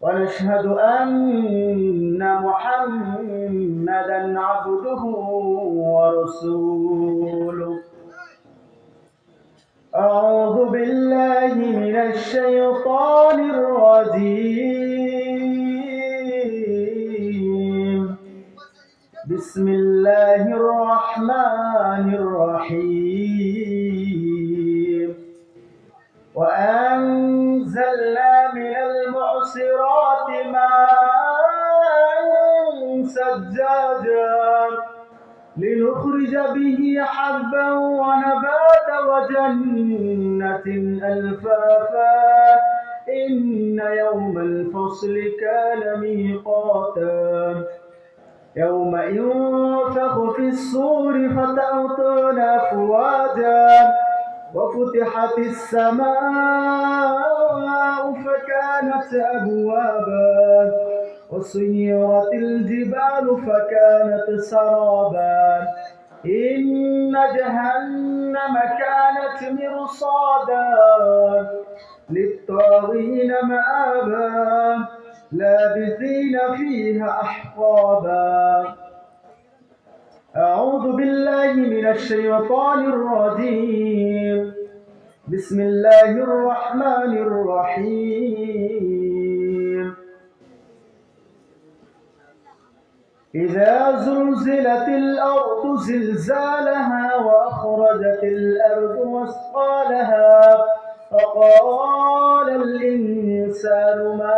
ونشهد أن محمدا عبده ورسوله. أعوذ بالله من الشيطان الرجيم. بسم الله الرحمن الرحيم. وأنزلنا من المعصرات ماء سجاجا لنخرج به حبا ونبات وجنة ألفافا. إن يوم الفصل كان ميقاتا. يوم ينفخ في الصور فتأتون أفواجا وفتحت السماء فكانت أبوابا وسيرت الجبال فكانت سرابا. إن جهنم كانت مرصادا للطاغين مآبا لابثين فيها أحقابا. أعوذ بالله من الشيطان الرجيم. بسم الله الرحمن الرحيم. إذا زلزلت الأرض زلزالها وأخرجت الأرض مثقالها فقال الإنسان ما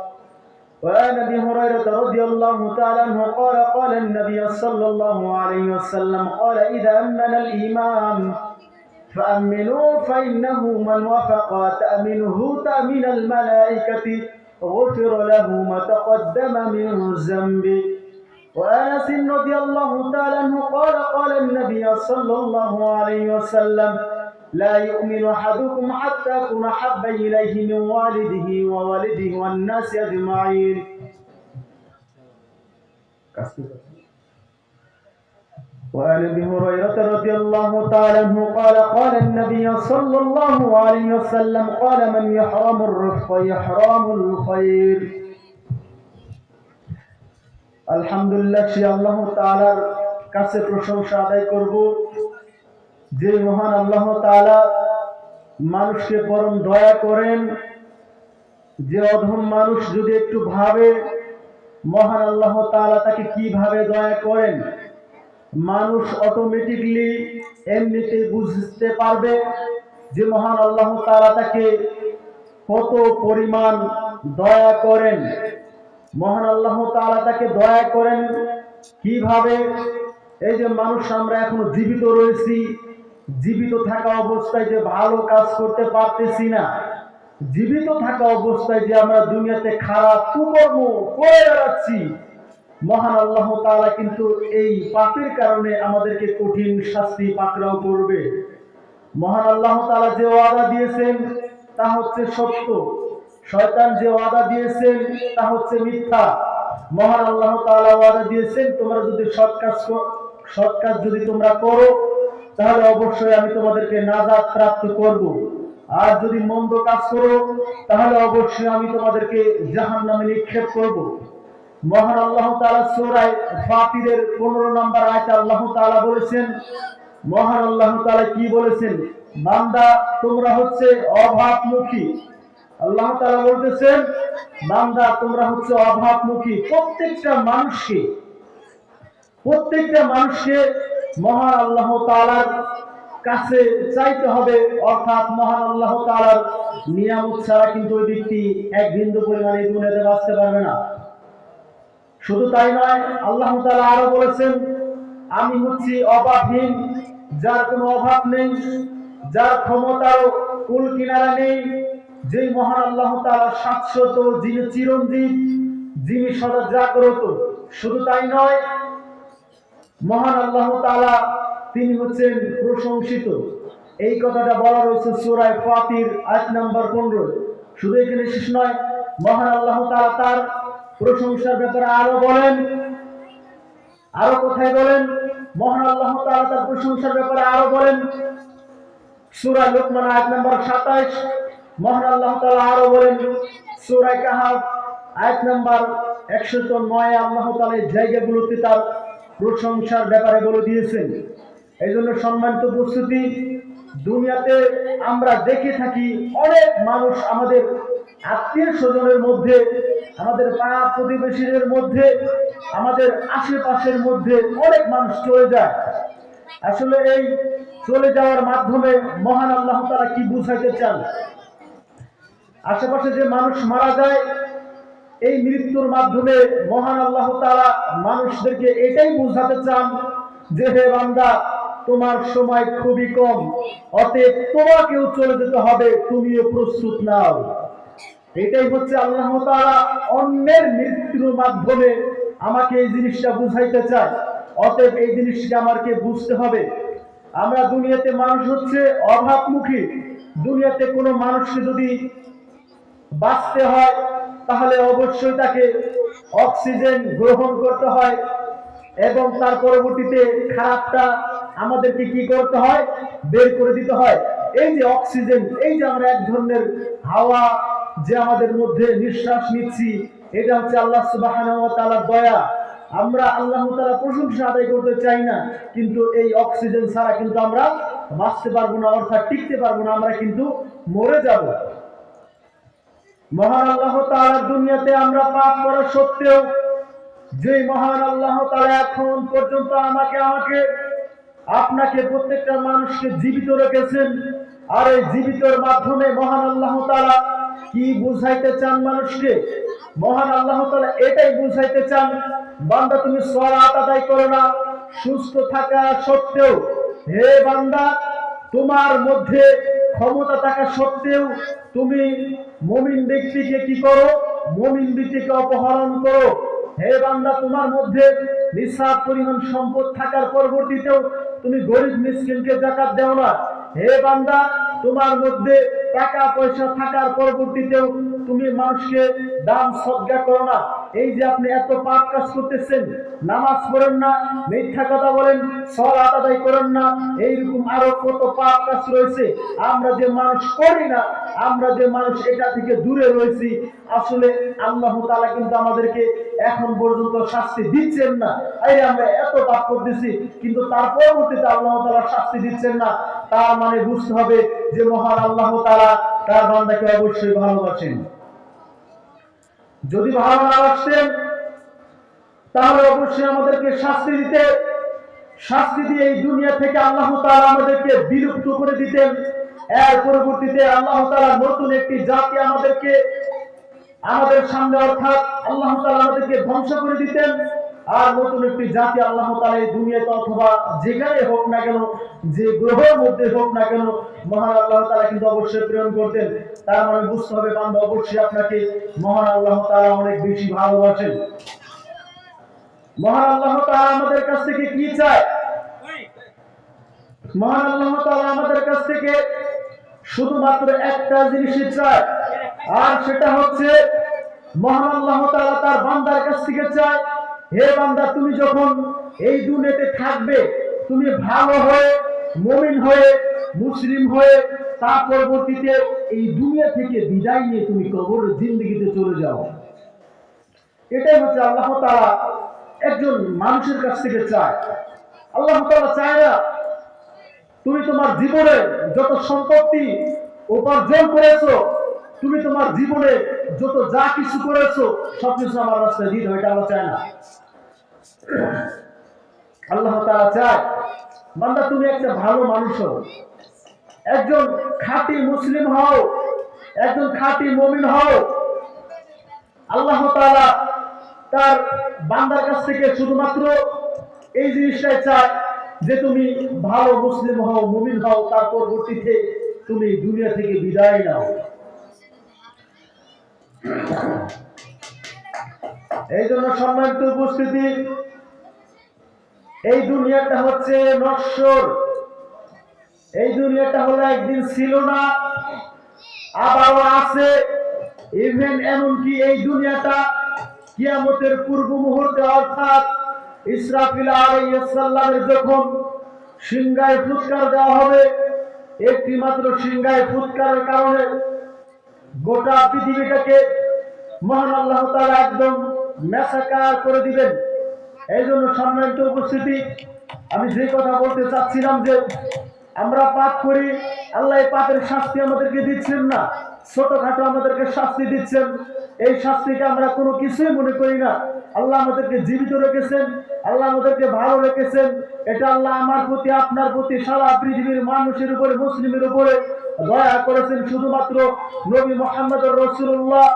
وعن أبي هريرة رضي الله تعالى عنه قال قال النبي صلى الله عليه وسلم قال إذا أمن الإمام فأمنوا فإنه من وفق تأمنه تأمن الملائكة غفر له ما تقدم من ذنبه وأنس رضي الله تعالى عنه قال قال النبي صلى الله عليه وسلم لا يؤمن أحدكم حتى أكون أحب إليه من والده ووالده والناس أجمعين وعن ابي هريره رضي الله تعالى عنه قال قال النبي صلى الله عليه وسلم قال من يحرم الرفق يحرم الخير আলহামদুলিল্লাহ সে আল্লাহ তাআলার কাছে প্রশংসা আদায় করব যে মহান আল্লাহ তাআলা মানুষকে পরম দয়া করেন, যে অধম মানুষ যদি একটু ভাবে, মহান আল্লাহ তাআলা তাকে কীভাবে দয়া করেন, মানুষ অটোমেটিকলি এমনিতে বুঝতে পারবে যে মহান আল্লাহ তাআলা তাকে কত পরিমাণ দয়া করেন। মহান আল্লাহ তাআলা তাকে দয়া করেন কীভাবে? এই যে মানুষ আমরা এখনও জীবিত রয়েছি জীবিত থাকা অবস্থায় যে ভালো কাজ করতে পারতেছি না, জীবিত থাকা অবস্থায় যে আমরা দুনিয়াতে খারাপ কুকর্ম করে বেড়াচ্ছি, মহান আল্লাহ তাআলা কিন্তু এই পাপের কারণে আমাদেরকে কঠিন শাস্তি পাকড়াও করবে। মহান আল্লাহ তাআলা যে ওয়াদা দিয়েছেন, তা হচ্ছে সত্য। শয়তান যে ওয়াদা দিয়েছেন, তা হচ্ছে মিথ্যা। মহান আল্লাহ তাআলা ওয়াদা দিয়েছেন, তোমরা যদি সৎ কাজ সৎ কাজ যদি তোমরা করো তাহলে অবশ্যই আমি তোমাদেরকে নাজাত প্রাপ্ত করব। আর যদি মন্দ কাজ করো, তাহলে অবশ্যই আমি তোমাদেরকে জাহান নামে নিক্ষেপ করব। মহান আল্লাহ তাআলা সূরায় ফাতিরের 15 নম্বর আয়াতে আল্লাহ তাআলা বলেছেন, মহান আল্লাহ তাআলা কি বলেছেন? বান্দা, তোমরা হচ্ছে অভাবমুখী। আল্লাহ তাআলা বলতেছেন, বান্দা, তোমরা হচ্ছে অভাবমুখী। প্রত্যেকটা মানুষকে প্রত্যেকটা মানুষকে মহান আল্লাহ তাআলার কাছে চাইতে হবে, অর্থাৎ মহান আল্লাহ তাআলার নিয়ামত ছাড়া কিন্তু ওই ব্যক্তি এক বিন্দু পরিমাণে দুনিয়াতে বাঁচতে পারবে না। শুধু তাই নয়, আল্লাহ তাআলা আরও বলেছেন, আমি হচ্ছি অভাবহীন যার কোনো অভাব নেই, যার ক্ষমতাও কুল কিনারা নেই, যেই মহান আল্লাহ তাআলা শাশ্বত যিনি চিরঞ্জীব, যিনি সদা জাগ্রত। শুধু তাই নয় মহান আল্লাহ তাআলা তিনি হচ্ছেন প্রশংসিত। এই কথাটা বলা রয়েছে সূরায় ফাতির আট নাম্বার 15 শুধু এখানে শেষ নয়, মহান আল্লাহ তালা তার প্রশংসার ব্যাপারে আরও বলেন, আরও কোথায় বলেন, মহান আল্লাহ তাআলা তার প্রশংসার ব্যাপারে আরও বলেন। সূরা লোকমান আট নাম্বার 27 মহান আল্লাহ তাআলা আরও বলেন সূরা কাহাফ, আয়াত নাম্বার 109 আল্লাহ তাআলা এই জায়গাগুলোতে তার প্রশংসার ব্যাপারে বলে দিয়েছেন। এই জন্য সম্মানিত উপস্থিতি, দুনিয়াতে আমরা দেখে থাকি অনেক মানুষ আমাদের আত্মীয় স্বজনের মধ্যে, আমাদের পাড়া প্রতিবেশীদের মধ্যে, আমাদের আশেপাশের মধ্যে অনেক মানুষ চলে যায়। আসলে এই চলে যাওয়ার মাধ্যমে মহান আল্লাহ তারা কি বুঝাইতে চান? আশেপাশে যে মানুষ মারা যায় এই মৃত্যুর মাধ্যমে মহান আল্লাহ তারা মানুষদেরকে এটাই বোঝাতে চান যে, হে বান্দা, তোমার সময় খুবই কম। অতএব তোমাকেও চলে যেতে হবে, তুমিও প্রস্তুত নাও। এটাই হচ্ছে আল্লাহ তাআলা অন্যের মৃত্যুর মাধ্যমে আমাকে এই জিনিসটা বুঝাইতে চায়। অতএব এই জিনিসটা আমাকে বুঝতে হবে। আমরা দুনিয়াতে মানুষ হচ্ছে অভাবমুখী। দুনিয়াতে কোনো মানুষকে যদি বাঁচতে হয় তাহলে অবশ্যই তাকে অক্সিজেন গ্রহণ করতে হয় এবং তার পরবর্তীতে খারাপটা আমাদেরকে কি করতে হয়? বের করে দিতে হয়। এই যে অক্সিজেন, এই যে আমরা এক ধরনের হাওয়া যে আমাদের মধ্যে নিঃশ্বাস নিচ্ছি, এটা হচ্ছে আল্লাহ তাআলার দয়া। আমরা আল্লাহ তাআলা প্রশংসা আদায় করতে চাই না, কিন্তু এই অক্সিজেন ছাড়া কিন্তু আমরা বাঁচতে পারব না, অর্থাৎ টিকতে পারব না, আমরা কিন্তু মরে যাব। মহান আল্লাহ তাআলার দুনিয়াতে আমরা পাপ করা সত্ত্বেও যে মহান আল্লাহ তাআলা এখন পর্যন্ত আমাকে আমাকে, আপনাকে প্রত্যেকটা মানুষকে জীবিত রেখেছেন, আর এই জীবিতর মাধ্যমে মহান আল্লাহ তাআলা কি বুঝাইতে চান মানুষকে? মহান আল্লাহ তাআলা এটাই বুঝাইতে চান, বান্দা তুমি সলাত আদায় করো না, সুস্থ থাকা সত্ত্বেও, হে বান্দা, তোমার মধ্যে ক্ষমতা থাকা সত্ত্বেও তুমি মমিন ব্যক্তিকে কি করো? মমিন ব্যক্তিকে অপহরণ করো। হে বান্দা, তোমার মধ্যে নিঃশ্বাস পরিমাণ সম্পদ থাকার পরবর্তীতেও তুমি গরিব মিসকিনকে জাকাত দেও না। হে বান্দা, তোমার মধ্যে টাকা পয়সা থাকার পরবর্তীতেও তুমি মানুষকে দান সজ্ঞা করো না। এই যে আপনি এত পাপ কাজ করতেছেন, নামাজ পড়েন না, মিথ্যা কথা বলেন সলাত আদায় করেন না, এইরকম আরও কত পাপ কাজ রয়েছে, আমরা যে মানুষ করি না, আমরা যে মানুষ এটা থেকে দূরে রয়েছি, আসলে আল্লাহ তাআলা কিন্তু আমাদেরকে এখন পর্যন্ত শাস্তি দিচ্ছেন না। এই আমরা এত পাপ করতেছি, কিন্তু তার পরবর্তীতে আল্লাহ তালা শাস্তি দিচ্ছেন না, তার মানে বুঝতে হবে যে মহান আল্লাহ তাআলা তার বান্দাকে অবশ্যই ভালোবাসেন। যদি ভালো না লাগছেন তাহলে অবশ্যই আমাদেরকে শাস্তি দিতে, শাস্তি দিয়ে এই দুনিয়া থেকে আল্লাহ তালা আমাদেরকে বিলুপ্ত করে দিতেন। এর পরবর্তীতে আল্লাহ তালা নতুন একটি জাতি আমাদেরকে, আমাদের সামনে অর্থাৎ আল্লাহ তালা আমাদেরকে ধ্বংস করে দিতেন। আর নতুন একটি জাতি আল্লাহ তাআলা এই দুনিয়াতে অথবা যেখানে হোক না কেন, যে গ্রহের মধ্যে হোক না কেন, মহান আল্লাহ তাআলা কিন্তু অবশ্যই প্রেরণ করতেন। তার মানে বুঝতে হবে বান্দা অবশ্যই আপনাকে মহান আল্লাহ তাআলা অনেক বেশি ভালোবাসেন। মহান আল্লাহ তাআলা আমাদের কাছ থেকে কি চায়? মহান আল্লাহ তাআলা আমাদের কাছ থেকে শুধুমাত্র একটা জিনিসই চায়, আর সেটা হচ্ছে মহান আল্লাহ তাআলা তার বান্দার কাছ থেকে চায় হে বান্দা, তুমি যখন এই দুনিয়াতে থাকবে, তুমি ভালো হয়ে, মমিন হয়ে, মুসলিম হয়ে, তার পরবর্তীতে এই দুনিয়া থেকে বিদায় নিয়ে তুমি কবর জিন্দগিতে চলে যাও। এটাই হচ্ছে আল্লাহ তাআলা একজন মানুষের কাছ থেকে চায়। আল্লাহ তাআলা চায় না, তুমি তোমার জীবনে যত সম্পত্তি উপার্জন করেছ, তুমি তোমার জীবনে যত যা কিছু করেছ, সবকিছু আমার রাস্তায় দিয়ে দাও, এটা আল্লাহ চায় না। আল্লাহ তাআলা চায়, বান্দা তুমি একটা ভালো মানুষ হও। একজন খাঁটি মুসলিম হও, একজন খাঁটি মমিন হও। আল্লাহ তাআলা তার বান্দার কাছ থেকে শুধুমাত্র এই জিনিসটাই চায় যে তুমি ভালো মুসলিম হও, মুমিন হও, তার পরবর্তীতে তুমি দুনিয়া থেকে বিদায় নাও। এই জন্য সম্মানিত উপস্থিতি এই দুনিয়াটা হচ্ছে নশ্বর। এই দুনিয়াটা হলো একদিন ছিল না, আবারও আছে। ইভেন এমনকি এই দুনিয়াটা কিয়ামতের পূর্ব মুহূর্তে অর্থাৎ ইসরাফিল আলাইহিসসালামের যখন সিংহায় ফুৎকার দেওয়া হবে, একটি মাত্র সিংহায় ফুৎকারের কারণে গোটা পৃথিবীটাকে মহান আল্লাহ তাআলা একদম মেসাকার করে দিবেন। এই জন্য সম্মানিত উপস্থিতি, আমি যে কথা বলতে চাচ্ছিলাম যে আমরা পাপ করি, আল্লাহ পাপের শাস্তি আমাদেরকে দিচ্ছেন না। ছোটখাটো আমাদেরকে শাস্তি দিচ্ছেন। এই শাস্তিকে আমরা কোনো কিছুই মনে করি না। আল্লাহ আমাদেরকে জীবিত রেখেছেন, আল্লাহ আমাদেরকে ভালো রেখেছেন। এটা আল্লাহ আমার প্রতি, আপনার প্রতি, সারা পৃথিবীর মানুষের উপরে, মুসলিমের উপরে দয়া করেছেন। শুধুমাত্র নবী মোহাম্মদ রসুল্লাহ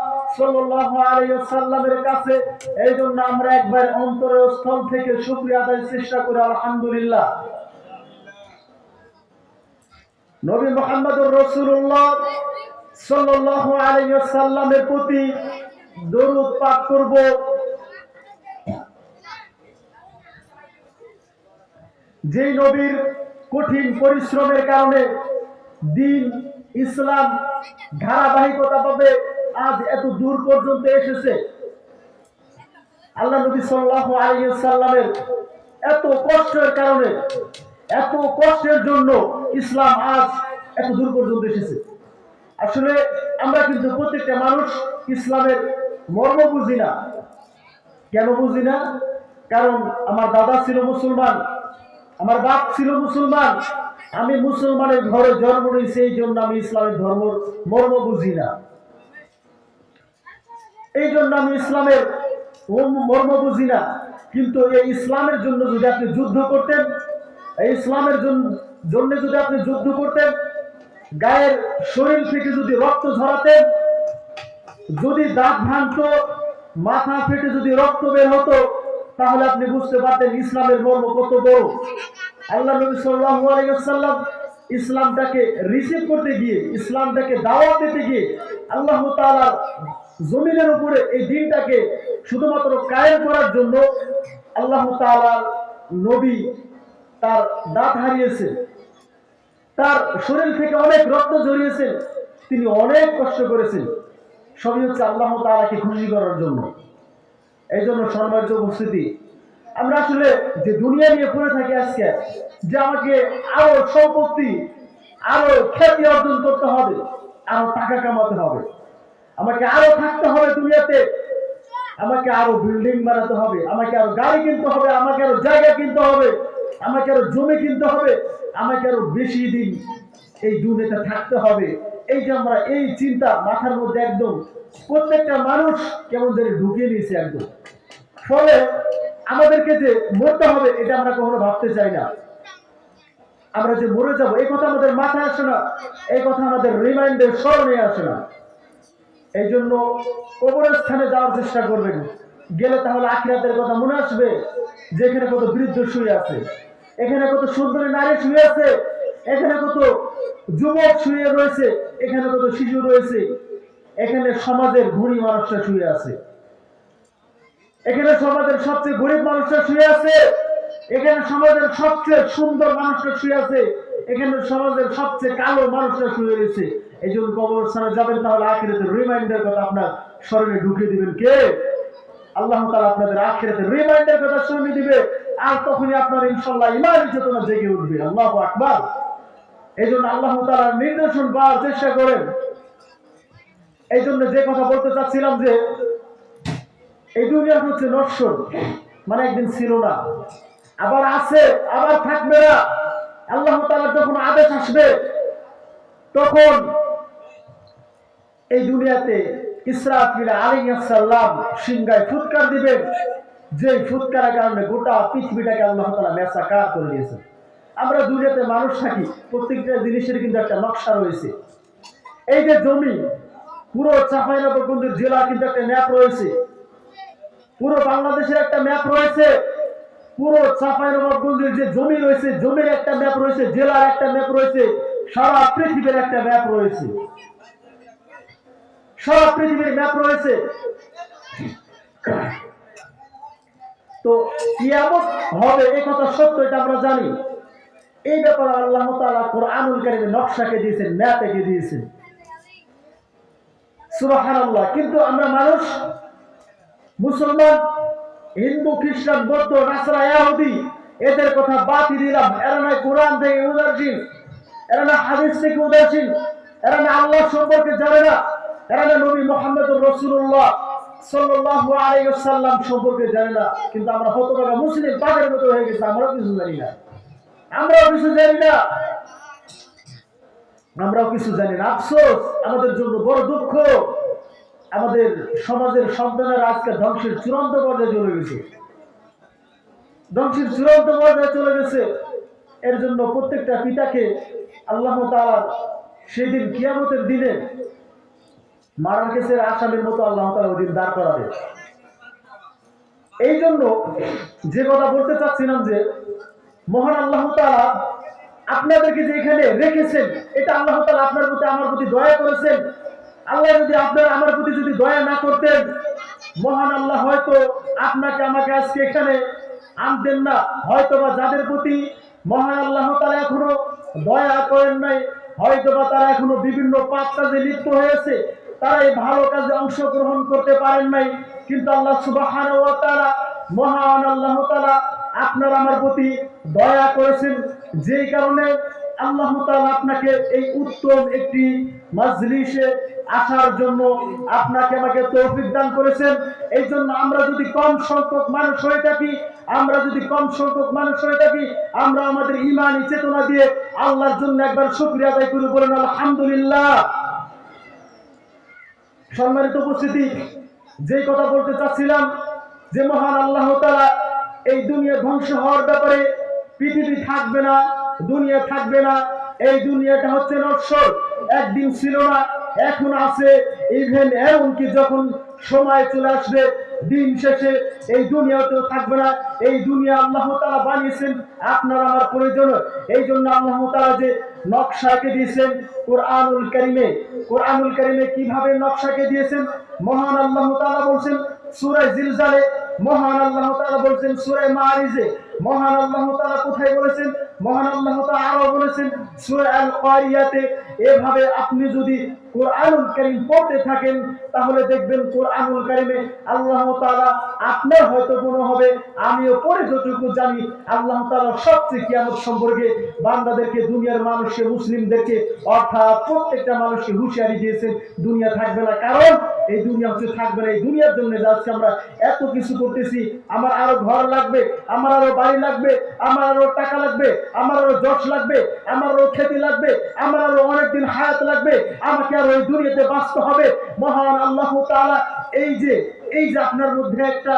আলহামদুলিল্লাহ। নবী মোহাম্মদ রসুল্লাহ সাল্লাল্লাহু আলাইহি ওয়াসাল্লামের প্রতি দরুদ পাঠ করব। যেই নবীর কঠিন পরিশ্রমের কারণে দিন, ইসলাম ধারাবাহিকতা পাবে, আজ এত দূর পর্যন্ত এসেছে। আল্লাহ নবী সাল্লাল্লাহু আলাইহি সাল্লামের এত কষ্টের কারণে, এত কষ্টের জন্য ইসলাম আজ এত দূর পর্যন্ত এসেছে। আসলে আমরা কিন্তু প্রত্যেকটা মানুষ ইসলামের মর্ম বুঝি না। কেন বুঝি না? কারণ আমার দাদা ছিল মুসলমান, আমার বাপ ছিল মুসলমান। আমি মুসলমানের ঘরে জন্ম নিয়েছি এই জন্য আমি ইসলামের ধর্ম, মর্ম বুঝি না। এই জন্য আমি ইসলামের মর্ম- বুঝি না। কিন্তু এই ইসলামের জন্য যদি আপনি যুদ্ধ করতেন, এই ইসলামের জন্য যদি আপনি যুদ্ধ করতেন গায়ের শরীর থেকে যদি রক্ত ঝরাতেন, যদি দাঁত ভাঙত, মাথা ফেটে যদি রক্ত বের হতো, তাহলে আপনি বুঝতে পারতেন ইসলামের মর্ম কত বড়। আল্লাহ নবী ওয়াসাল্লাম ইসলামটাকে রিসিভ করতে গিয়ে, ইসলামটাকে দাওয়াত দিতে গিয়ে আল্লাহ তাআলার জমিনের উপরে এই দিনটাকে শুধুমাত্র কায়েম করার জন্য আল্লাহ তাআলার নবী তার দাঁত হারিয়েছে তার শরীর থেকে অনেক রক্ত ঝরিয়েছেন তিনি অনেক কষ্ট করেছেন। সবই হচ্ছে আল্লাহ তাআলাকে খুশি করার জন্য। এই জন্য সম্মানিত উপস্থিতি, আমরা আসলে যে দুনিয়া নিয়ে পড়ে থাকি আজকে, যে আমাকে আরও সম্পত্তি, আরও খ্যাতি অর্জন করতে হবে, আরও টাকা কামাতে হবে। আমাকে আরও থাকতে হবে দুনিয়াতে, আমাকে আরও বিল্ডিং বানাতে হবে, আমাকে আরও গাড়ি কিনতে হবে, আমাকে আরও জায়গা কিনতে হবে। আমাকে আরও জমি কিনতে হবে, আমাকে আরও বেশি দিন এই দুনিয়াতে থাকতে হবে। এই যে আমরা এই চিন্তা মাথার মধ্যে একদম প্রত্যেকটা মানুষ কেমন যেন ঢুকিয়ে নিয়েছে একদম। ফলে আমাদেরকে যে মরতে হবে, এটা আমরা কখনো ভাবতে চাই না। আমরা যে মরে যাব, এই কথা আমাদের মাথায় আসে না, এই কথা আমাদের রিমাইন্ডে স্মরণে আসে না। এই জন্য কবরের স্থানে যাওয়ার চেষ্টা করবেন। গেলে তাহলে আখিরাতের কথা মনে আসবে যে এখানে কত বৃদ্ধ শুয়ে আছে, এখানে কত সুন্দরী নারী শুয়ে আছে, এখানে কত যুবক শুয়ে রয়েছে, এখানে কত শিশু রয়েছে, এখানে সমাজের ধনী মানুষরা শুয়ে আছে, এখানে সমাজের সবচেয়ে গরিব মানুষরা শুয়ে আছে, এখানে সমাজের সবচেয়ে সুন্দর মানুষটা শুয়ে আছে, এখানে সমাজের সবচেয়ে কালো মানুষটা শুয়ে রয়েছে। এই জন্য কবরস্থানে যাবেন তাহলে আখিরাতের রিমাইন্ডার কথা আপনার স্মরণে ঢুকিয়ে দিবেন কে? আল্লাহ তাআলা আপনাদের আখিরাতের রিমাইন্ডার কথা শুনিয়ে দিবে। আর তখনই আপনার ইনশাল্লাহ ইমানের চেতনা জেগে উঠবে। আল্লাহ আকবার। এই জন্য আল্লাহ তালার নির্দেশন পাওয়ার চেষ্টা করেন। এই জন্য যে কথা বলতে চাচ্ছিলাম যে, এই দুনিয়া হচ্ছে নশ্বর। মানে একদিন ছিল না। আবার আছে, আবার থাকবে না। আল্লাহ তালার যখন আদেশ আসবে, তখন এই দুনিয়াতে ইসরাফিল সিংগায় ফুৎকার দিবেন। যে ফুৎকারের কারণে গোটা পৃথিবীটাকে আল্লাহ তালা করে দিয়েছেন। আমরা দুনিয়াতে মানুষ থাকি, প্রত্যেকটা জিনিসের কিন্তু একটা নকশা রয়েছে। এই যে জমি, পুরো চাঁপাইনবাবগঞ্জের জেলা কিন্তু একটা ম্যাপ রয়েছে। পুরো বাংলাদেশের একটা ম্যাপ রয়েছে। পুরো যে জমি রয়েছে, জমির একটা ম্যাপ রয়েছে, জেলার একটা ম্যাপ রয়েছে, সারা পৃথিবীর একটা ম্যাপ রয়েছে। সারা পৃথিবীর ম্যাপ রয়েছে। তো কিয়ামত হবে, এই কথা সত্য, এটা আমরা জানি। এই ব্যাপারে আল্লাহ তাআলা কোরআনুল কারীমে নকশাকে দিয়েছেন ম্যাপ এঁকে দিয়েছেন। সুবহানাল্লাহ, কিন্তু আমরা মানুষ, মুসলমান, হিন্দু, খ্রিস্টান, বৌদ্ধ, নাসরা ইহুদি এদের কথা বাতি দিলাম। এরা না কোরআন থেকে উদাসীন, এরা না হাদিস থেকে উদাসীন, এরা না আল্লাহ সম্পর্কে জানে না। নবী রসুল্লাহ সম্পর্কে জানে না, কিন্তু আমরা হতভাগা মুসলিম মতো হয়ে গেছে কিছু জানি না। আমরাও কিছু জানি না। আমরাও কিছু জানি না। আফসোস, আমাদের জন্য বড় দুঃখ। আমাদের সমাজের সন্তানেরা আজকে ধ্বংসের চূড়ান্ত পর্যায়ে চলে গেছে। ধ্বংসের চূড়ান্ত পর্যায়ে চলে গেছে। এর জন্য প্রত্যেকটা পিতাকে আল্লাহ তাআলা সেই দিন কিয়ামতের দিনে মারার কেসের আসামির মতো আল্লাহ তাআলা ওই দিন দাঁড় করাবে। এই জন্য যে কথা বলতে চাচ্ছিলাম যে, মহান আল্লাহ তাআলা আপনাদেরকে যে এখানে রেখেছেন, এটা আল্লাহ তাআলা আপনার প্রতি আমার প্রতি দয়া করেছেন। আল্লাহ যদি আপনার, আমার প্রতি যদি দয়া না করতেন, মহান আল্লাহ হয়তো আপনাকে, আমাকে আজকে এখানে আনতেন না। হয়তো বা যাদের প্রতি মহান আল্লাহ তারা এখনও দয়া করেন নাই হয়তো বা তারা এখনও বিভিন্ন পাপ কাজে লিপ্ত হয়েছে তারা এই ভালো কাজে অংশগ্রহণ করতে পারেন নাই। কিন্তু আল্লাহ সুবাহান তারা মহান আল্লাহ তারা আপনার আমার প্রতি দয়া করেছেন। যেই কারণে আল্লাহ তাআলা আপনাকে এই উত্তম একটি মাজলিসে আসার জন্য আপনাকে আমাকে তৌফিক দান করেছেন। এই জন্য আমরা যদি কম সংখ্যক মানুষ হয়ে থাকি, আমরা যদি কম সংখ্যক মানুষ হয়ে থাকি, আমরা আমাদের ইমানি চেতনা দিয়ে আল্লাহর জন্য একবার শুকরিয়া আদায় করে বলেন, আলহামদুলিল্লাহ। সম্মানিত উপস্থিতি, যে কথা বলতে চাচ্ছিলাম, যে মহান আল্লাহ তারা এই দুনিয়া ধ্বংস হওয়ার ব্যাপারে পৃথিবী থাকবে না, দুনিয়া থাকবে না, এই দুনিয়াটা হচ্ছে নশ্বর, একদিন ছিল না, এখন আছে ইভেন এমনকি যখন সময় চলে আসবে দিন শেষে এই দুনিয়াতেও থাকবে না। এই দুনিয়া আল্লাহ তাআলা বানিয়েছেন, আপনার আমার প্রয়োজন। এই জন্য আল্লাহ তাআলা যে নকশাকে দিয়েছেন কোরআনুল কারিমে কোরআনুল কারিমে কীভাবে নকশাকে দিয়েছেন? মহান আল্লাহ তাআলা বলছেন, সূরা জিলজালে মহান আল্লাহ তাআলা বলছেন, সূরা মারিজে মহান আল্লাহ তাআলা কোথায় বলেছেন? মহান আল্লাহ তাআলা আরও বলেছেন, সূরা আল কারিয়াতে এভাবে আপনি যদি কোরআনুল কারীম পড়তে থাকেন, তাহলে দেখবেন কোরআনুল কারীমে আল্লাহ তাআলা আপনার হয়তো মনে হবে, আমিও পড়ে যতটুকু জানি আল্লাহ তাআলা সবচেয়ে কিয়ামত সম্পর্কে বান্দাদেরকে, দুনিয়ার মানুষকে, মুসলিমদেরকে, অর্থাৎ প্রত্যেকটা মানুষকে হুঁশিয়ারি দিয়েছেন, দুনিয়া থাকবে না। কারণ এই দুনিয়া হচ্ছে থাকবে না, এই দুনিয়ার জন্য যাচ্ছে আমরা এত কিছু করতেছি, আমার আরও ঘর লাগবে, আমার আরও বাড়ি লাগবে, আমার আরও টাকা লাগবে, আমার আরও যশ লাগবে, আমার আরও খেতি লাগবে, আমার আরও অনেকদিন হায়াত লাগবে, আমাকে আরও এই দুনিয়াতে বাঁচতে হবে। মহান আল্লাহ তাআলা এই যে এই যে আপনার মধ্যে একটা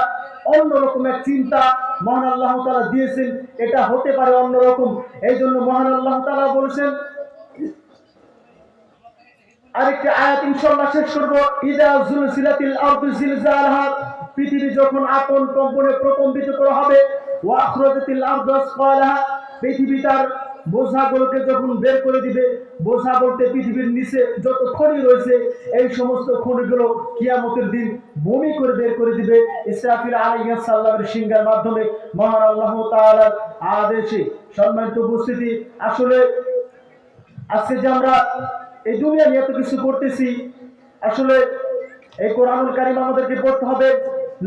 অন্যরকম এক চিন্তা মহান আল্লাহ তাআলা দিয়েছেন, এটা হতে পারে অন্যরকম। এই জন্য মহান আল্লাহ তাআলা বলেছেন, আরেকটা আয়াত ইনশাআল্লাহ শেষ করব। ইদা জুলসিলাতিল আরদু জিলজালাহা পৃথিবী যখন আপন কম্পনে প্রকম্পিত করা হবে, ওয়া আখরাজাতিল আরদু পৃথিবী তার বোঝাগুলোকে যখন বের করে দিবে বোঝা বলতে পৃথিবীর নিচে যত খনি রয়েছে, এই সমস্ত খনিগুলো কিয়ামতের দিন বমি করে বের করে দিবে। ইসরাফিল আলাইহিস সালামের সিংহার মাধ্যমে মহান আল্লাহ তাআলার আদেশে সম্মানিত উপস্থিতি। আসলে আজকে যে আমরা এই দুনিয়া নিয়ে এত কিছু করতেছি, আসলে এই কোরআনুল কারিম আমাদেরকে পড়তে হবে।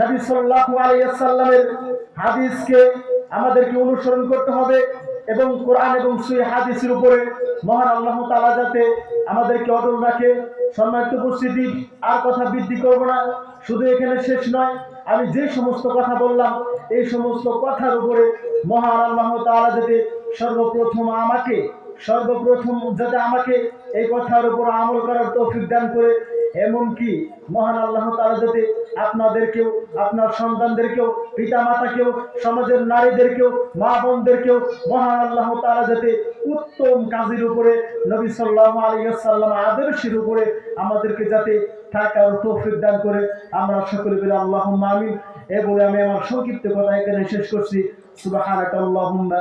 নবী সাল্লাল্লাহু আলাইহি সাল্লামের হাদিসকে আমাদেরকে অনুসরণ করতে হবে। এবং কোরআন এবং সুই হাদিসের উপরে মহান আল্লাহ তালা যাতে আমাদেরকে অটল রাখে, সম্মানিত উপস্থিতি, আর কথা বৃদ্ধি করব না, শুধু এখানে শেষ নয়, আমি যে সমস্ত কথা বললাম, এই সমস্ত কথার উপরে মহান আল্লাহ তালা যাতে সর্বপ্রথম আমাকে সর্বপ্রথম যাতে আমাকে এই কথার উপর আমল করার তৌফিক দান করে, এমনকি মহান আল্লাহ তাআলা যাতে আপনাদেরকেও, আপনার সন্তানদেরকেও পিতা মাতাকেও সমাজের নারীদেরকেও, মা বোনদেরকেও মহান আল্লাহ তাআলা যাতে উত্তম কাজের উপরে, নবী সাল্লাল্লাহু আলাইহি ওয়াসাল্লাম আদর্শের উপরে আমাদেরকে যাতে থাকার তৌফিক দান করে, আমরা সকলে বলে আল্লাহুম্মা আমিন। এ বলে আমি আমার সংক্ষিপ্ত কথা এখানে শেষ করছি। সুবহানাকা আল্লাহুম্মা